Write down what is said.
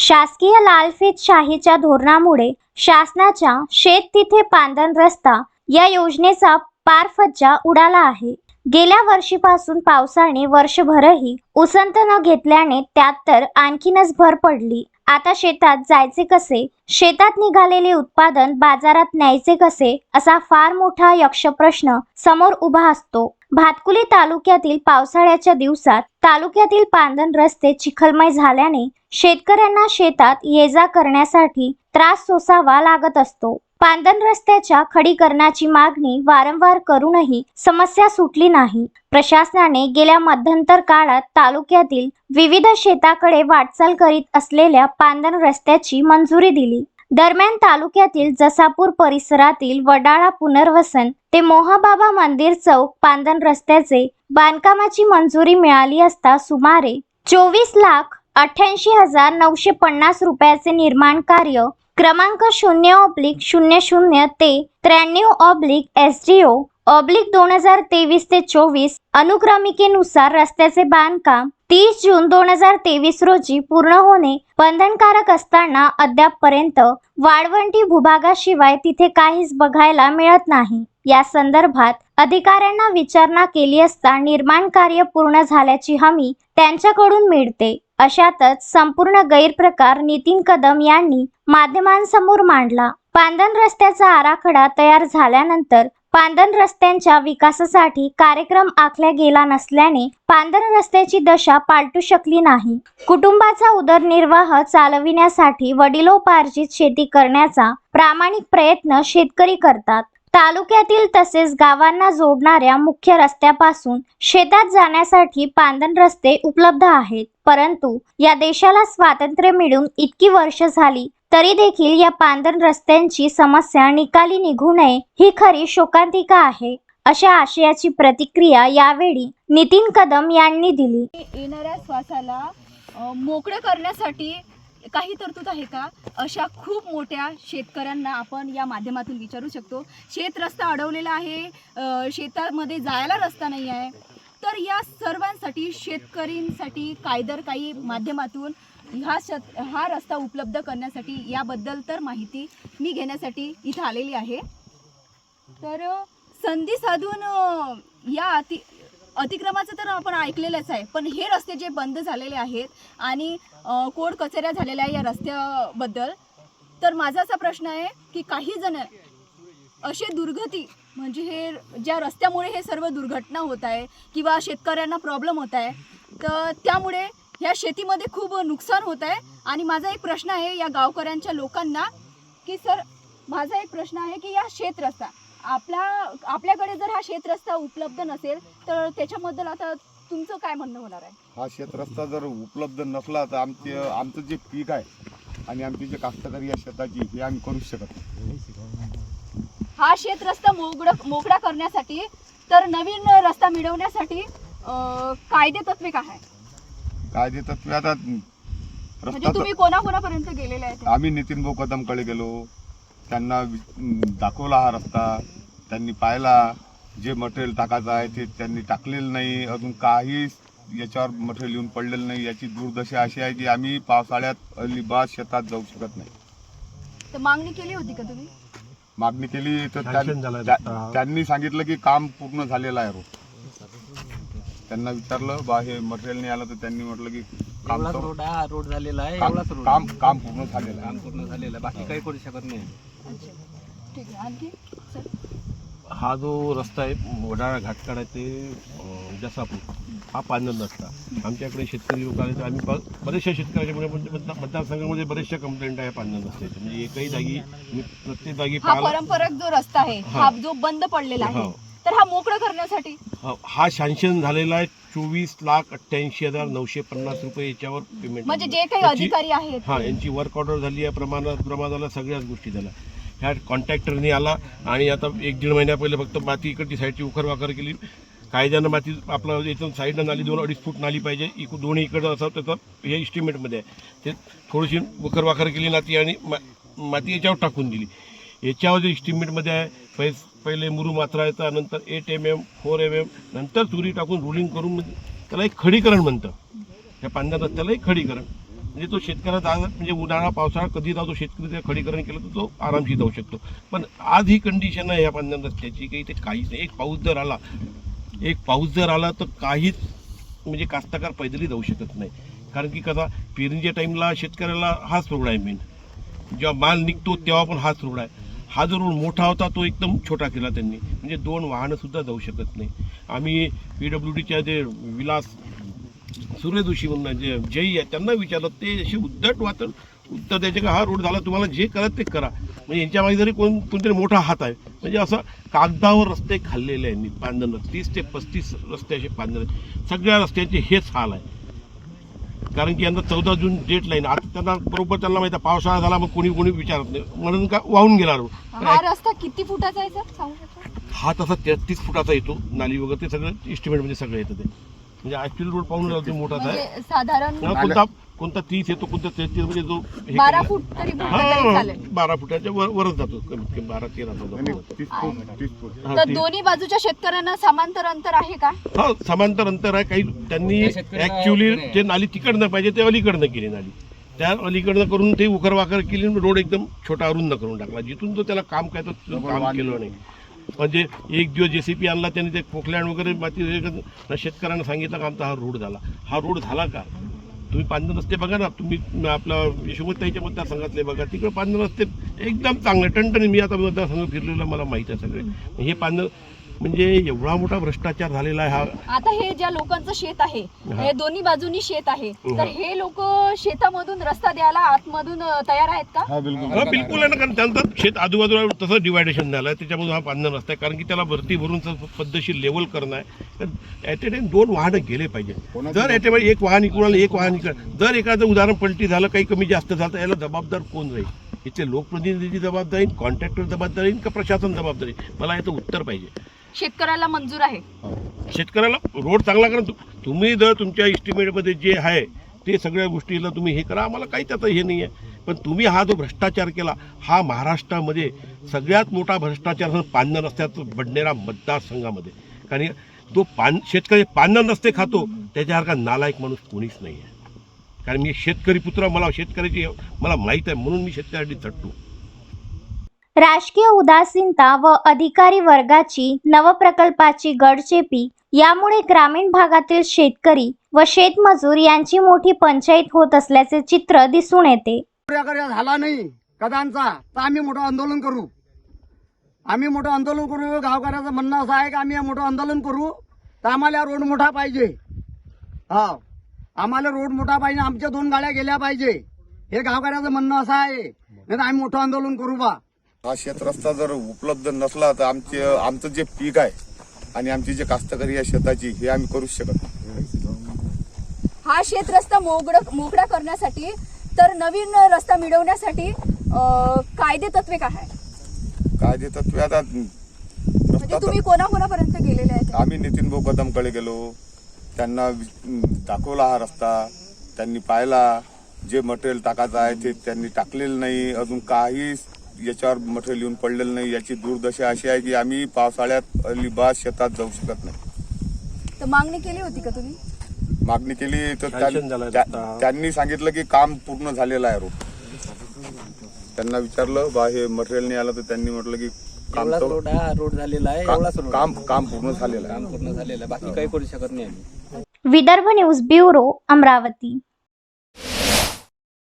शासकीय लालफीत शाहीच्या धोरणामुळे शासनाच्या शेत तिथे पांदन रस्ता या योजनेचा पारफज्जा उडाला आहे. गेल्या वर्षीपासून पावसाने वर्षभरही उसंत न घेतल्याने त्यात तर आणखीनच भर पडली. आता शेतात जायचे कसे? शेतात निघालेले उत्पादन बाजारात न्यायचे कसे? असा फार मोठा यक्ष प्रश्न समोर उभा असतो. भातकुली तालुक्यातील पावसाळ्याच्या दिवसात तालुक्यातील पांदन रस्ते चिखलमय झाल्याने शेतकऱ्यांना शेतात ये जा करण्यासाठी त्रास सोसावा लागत असतो. पांदन रस्त्याच्या खडीकरणाची मागणी वारंवार करूनही समस्या सुटली नाही. प्रशासनाने गेल्या मध्यंतर काळात तालुक्यातील विविध शेताकडे वाटचाल करीत असलेल्या पांदन रस्त्याची मंजुरी दिली. दरम्यान तालुक्यातील जसापूर परिसरातील वडाळा पुनर्वसन ते मोहबाबा मंदिर चौक पांदन रस्त्याचे बांधकामाची मंजुरी मिळाली असता सुमारे चोवीस लाख अठ्ठ्याऐंशी हजार नऊशे पन्नास रुपयाचे निर्माण कार्य क्रमांक शून्य ऑब्लिक शून्य शून्य ते त्र्याण्णव oblique S D O oblique दोन हजार तेवीस ते चोवीस अनुक्रमिकेनुसार रस्त्याचे बांधकाम तीस जून दोन हजार तेवीस रोजी पूर्ण होणे बंधनकारक असताना अद्यापपर्यंत वाळवंटी भूभागाशिवाय तिथे काहीच बघायला मिळत नाही. या संदर्भात अधिकाऱ्यांना विचारणा केली असता निर्माण कार्य पूर्ण झाल्याची हमी त्यांच्याकडून मिळते. अशातच संपूर्ण गैरप्रकार नितीन कदम यांनी माध्यमांसमोर मांडला. पांदन रस्त्याचा आराखडा तयार झाल्यानंतर पांदन रस्त्यांच्या विकासासाठी कार्यक्रम आखला गेला नसल्याने पांदन रस्त्याची दशा पालटू शकली नाही. कुटुंबाचा उदरनिर्वाह चालविण्यासाठी वडिलोपार्जित शेती करण्याचा प्रामाणिक प्रयत्न शेतकरी करतात. तालुक्यातील तसेच गावांना जोडणाऱ्या मुख्य रस्त्यापासून शेतात जाण्यासाठी पांदन रस्ते उपलब्ध आहेत. परंतु या देशाला स्वातंत्र्य मिळून इतकी वर्ष झाली तरी देखील या पांदन रस्त्यांची समस्या निकाली निघू नये ही खरी शोकांतिका आहे अशा आशयाची प्रतिक्रिया यावेळी नितीन कदम यांनी दिली. येणाऱ्या श्वासाला मोकळं करण्यासाठी काही तरतूद आहे का? अशा खूप मोठ्या शेतकऱ्यांना आपण या माध्यमातून विचारू शकतो. शेत रस्ता अडवलेला आहे. शेतामध्ये जायला रस्ता नाही आहे. तर या सर्वांसाठी शेतकरींसाठी कायदर काही माध्यमातून हा शत हा रस्ता उपलब्ध करण्यासाठी याबद्दल तर माहिती मी घेण्यासाठी इथं आलेली आहे. तर संधी साधून या अति अतिक्रमाचं तर आपण ऐकलेलंच आहे. पण हे रस्ते जे बंद झालेले आहेत आणि कोड कचऱ्या झालेल्या आहे या रस्त्याबद्दल तर माझा असा प्रश्न आहे की काही जण असे दुर्गती म्हणजे हे ज्या रस्त्यामुळे हे सर्व दुर्घटना होत आहे किंवा शेतकऱ्यांना प्रॉब्लेम होत आहे तर त्यामुळे ह्या शेतीमध्ये खूप नुकसान होत आहे. आणि माझा एक प्रश्न आहे या गावकऱ्यांच्या लोकांना की सर माझा एक प्रश्न आहे की या शेत रस्ता आपला आपल्याकडे जर हा शेत रस्ता उपलब्ध नसेल तर त्याच्याबद्दल आता तुमचं काय म्हणणं होणार आहे? हा शेतरस्ता जर उपलब्ध नसला तर आमचे आमचं जे पीक आहे आणि आमची जे कास्तकारी या शेताची हे आम्ही करूच शकत नाही. हा शेत रस्ता मोकळा मोकळा करण्यासाठी तर नवीन रस्ता मिळवण्यासाठी अं, कायदे तत्वे काय आहे काय देतात तुम्ही आता म्हणजे रस्ता तुम्ही कोणाकोणापर्यंत गेलेले आहेत? आम्ही नितीन भाऊ कदमकडे गेलो. त्यांना वि- दाखवला हा रस्ता. त्यांनी पाहिला जे मटेरियल टाकायचं आहे ते त्यांनी टाकलेलं नाही अजून काही याच्यावर मटेरियल येऊन पडलेलं नाही याची दुर्दशा अशी आहे की आम्ही पावसाळ्यात अलिबाग शेतात जाऊ शकत नाही. तर मागणी केली होती का तुम्ही? मागणी केली तर त्यां- त्या-. त्यांनी सांगितलं की काम पूर्ण झालेलं आहे रोड त्यांना विचारलं बा हे मटेरियल नाही आलं तर त्यांनी म्हटलं की काम एवढाच तर- रोड आहे हा रोड झालेला आहे काम एवढाच रोड काम काम पूर्ण झालेलं काम आहे पूर्ण झालेलं आहे. बाकी काही करू शकत नाही. अच्छा. ठीक आहे. आणखी? सर? हा जो रस्ता आहे वडाळा घाटकाडा ते जसापूर हा पांदन रस्ता. आमच्याकडे शेतकरी लोक आले तर आम्ही ब- बरेचशा शेतकऱ्याच्या म्हणजे मतदार- मतदारसंघामध्ये बरेचशा कंप्लेंट आहे पांदन रस्त्याचे म्हणजे एकही जागी मी प्रत्येक जागी हा पाहिला परंपरागत जो रस्ता आहे हा. जो बंद पडलेला आहे हो. तर हा मोकळा करण्यासाठी? हा- हा झालेला आहे चोवीस लाख अठ्ठ्याऐंशी हजार नऊशे पन्नास रुपये याच्यावर पेमेंट म्हणजे जे काही अधिकारी आहेत. हां यांची वर्क ऑर्डर झाली आहे प्रमाणात प्रमाणाला सगळ्याच गोष्टी झाल्या. ह्या कॉन्ट्रॅक्टरनी आला आणि आता एक दीड महिन्या पहिले फक्त माती इकडची साईडची उखर वाखर केली. कायद्यानं माती आपलं इथून साईडनं नाली दोन अडीच फूट नाली पाहिजे. इकू दोन्ही इकडं असं त्याचं हे इस्टिमेटमध्ये आहे. ते थोडीशी उखर वाखर केली नाती आणि मा माती याच्यावर टाकून दिली. याच्यावर जे इस्टिमेटमध्ये आहे पै पहिले मुरू मात्रा येतं नंतर eight M M four M M नंतर चुरी टाकून रुलिंग करून म्हणजे त्याला एक खडीकरण म्हणतं. ह्या पांढऱ्या रस्त्याला एक खडीकरण. म्हणजे तो शेतकऱ्याचा आज म्हणजे उन्हाळा पावसाळा कधी जातो शेतकरी त्या खडीकरण केलं तर तो आरामशी जाऊ शकतो. पण आज ही कंडिशन आहे या पांढऱ्या रस्त्याची की इथे काहीच नाही. एक पाऊस जर आला एक पाऊस जर आला तर काहीच म्हणजे कास्तकार पैदली जाऊ शकत नाही. कारण की कसा पेरणीच्या टाईमला शेतकऱ्याला हाच रोड आहे मेन जेव्हा माल निघतो तेव्हा पण हाच रोड आहे. हा जो रोड मोठा होता तो एकदम छोटा केला त्यांनी. म्हणजे दोन वाहनंसुद्धा जाऊ शकत नाही. आम्ही पी डब्ल्यू डीच्या जे विलास सूर्यदोषी म्हणून जे जयी आहे त्यांना विचारलं ते असे उद्धट वाचन उत्तर द्यायचे का हा रोड झाला तुम्हाला जे करत ते करा. म्हणजे यांच्या मागे जरी कोण कोणतरी मोठा हात आहे म्हणजे असं कागदावर रस्ते खाल्लेले आहेत यांनी पांढरं तीस ते पस्तीस रस्ते असे पांढरे सगळ्या रस्त्यांचे हेच हाल आहे. कारण की यंदा चौदा जून डेट लाईन आता त्यांना बरोबर त्यांना माहिती आहे पावसाळा झाला मग कोणी कोणी विचारत नाही. म्हणून का वाहून गेला रोड. हा रस्ता किती फुटाचा आहे सर? हा तसा तेहतीस फुटाचा येतो नाली वगैरे ते सगळं एस्टिमेटमध्ये सगळं येतं ते. म्हणजे ॲक्च्युअली रोड पाहून राहिला ते मोठाच आहे म्हणजे साधारण हा, कोणता कोणता तीस येतो कोणता तेहतीस म्हणजे जो हे बारा केलेला- फूट तरी भरलं तरी हा चालेल. बारा फुटाच्या वर वरच जातो कमीत कमी बारा तेरा तीस फूट तीस फूट. हा, तर ते- दोन्ही बाजूच्या शेतकऱ्यांना समांतर अंतर आहे का? हा समांतर अंतर आहे. काही त्यांनी ऍक्च्युली जे नाली तिकडनं पाहिजे ते अलीकडनं केली नाली. त्या अलीकडनं करून ते उखर वाकर केली रोड एकदम छोटा अरुंद करून टाकला. जिथून तो त्याला काम काय तर काम केलं नाही. म्हणजे एक दिवस जे सी पी आणला त्याने ते पोखलँड वगैरे माती शेतकऱ्यांना सांगितलं का आमचा हा रोड झाला. हा रोड झाला का? तुम्ही पांढरे रस्ते बघा ना तुम्ही आपला यशोमताईच्या मतदारसंघातले बघा तिकडे पांढरे रस्ते एकदम चांगले टणटणी मी आता मतदारसंघ फिरलेला मला माहीत आहे सगळे. हे पांढरं म्हणजे एवढा मोठा भ्रष्टाचार झालेला आहे हा. आता हे ज्या लोकांचं शेत आहे हा. हे दोन्ही बाजूनी शेत आहे हा. तर हे लोक शेतामधून रस्ता द्यायला आतमधून अ, तयार आहेत का? हा बिलकुल. हा बिलकुल आहे ना कारण त्यांचं शेत आजूबाजूला तसं डिवायडेशन झालं आहे त्याच्यामधून हा पांढरा रस्ता आहे. कारण की त्याला भरती भरून स- पद्धतशीर लेवल करणं आहे. ॲट ए टाइम दोन वाहनं गेले पाहिजे. जर ॲट एक वाहन इकडून आलं एक वाहन इकडं जर एखादं उदाहरण पलटी झालं काही कमी जास्त झालं तर याला जबाबदार कोण राहील? इथले लोकप्रतिनिधीची जबाबदारी कॉन्ट्रॅक्टर जबाबदारी का प्रशासन जबाबदारी मला याचं उत्तर पाहिजे. शेतकऱ्याला मंजूर आहे. हो. शेतकऱ्याला रोड चांगला करा. तुम्ही जर तुमच्या इस्टिमेटमध्ये जे आहे ते सगळ्या गोष्टीला तुम्ही हे करा. आम्हाला काही त्याचं हे नाही आहे पण तुम्ही हा जो भ्रष्टाचार केला हा महाराष्ट्रामध्ये सगळ्यात मोठा भ्रष्टाचार हा पांढर रस्त्यात बडनेरा मतदारसंघामध्ये. कारण तो पान शेतकरी पांढर रस्ते खातो त्याच्यासारखा नालायक माणूस कोणीच नाही आहे कारण मी शेतकरी पुत्र मला शेतकऱ्याची मला माहीत आहे म्हणून मी शेतकऱ्यासाठी चढतो. राजकीय उदासीनता व अधिकारी वर्गाची नवप्रकल्पाची गडचेपी यामुळे ग्रामीण भागातील शेतकरी व शेतमजूर यांची मोठी पंचायत होत असल्याचे चित्र दिसून येते. झाला नाही कदांचा. तर आम्ही मोठं आंदोलन करू. आम्ही मोठं आंदोलन करू गावकऱ्याचं म्हणणं असं आहे की आम्ही मोठं आंदोलन करू. तर आम्हाला रोड मोठा पाहिजे. हा आम्हाला रोड मोठा पाहिजे आमच्या दोन गाड्या गेल्या पाहिजे. हे गावकऱ्याचं म्हणणं असं आहे. नाही तर आम्ही मोठं आंदोलन करू बा. हा शेत रस्ता जर उपलब्ध नसला तर आमचे आमचं जे पीक आहे आणि आमची जे कास्तकरी आहे शेताची हे आम्ही करूच शकत नाही. हा शेत रस्ता मोगड मोकळा करण्यासाठी तर नवीन रस्ता मिळवण्यासाठी अ, कायदे तत्वे काय आहे काय देतात आता म्हणजे रस्ता तुम्ही कोणाकोणापर्यंत गेलेले आहेत? आम्ही नितीन भाऊ कदमकडे गेलो. त्यांना वि- दाखवला हा रस्ता. त्यांनी पाहिला. जे मटेरियल टाकायचं आहे ते त्यांनी टाकलेलं नाही. अजून काही याच्यावर मटेरियल येऊन पडलेलं नाही याची दुर्दशा अशी आहे की आम्ही पावसाळ्यात अलिबाग शेतात जाऊ शकत नाही. तर मागणी केली होती का तुम्ही? मागणी केली तर Sanction त्यां- झालाय त्या- रस्ता. त्यांनी सांगितलं की काम पूर्ण झालेलं आहे रोड. त्यांना विचारलं बा हे मटेरियल नाही आलं तर त्यांनी म्हटलं की काम एवढाच तर- रोड हा रोड झालेला आहे का- एवढाच रोड. काम काम पूर्ण झालेलं आहे. काम पूर्ण झालेलं आहे. बाकी काही करू शकत नाही आम्ही. Vidarbha news bureau Amravati.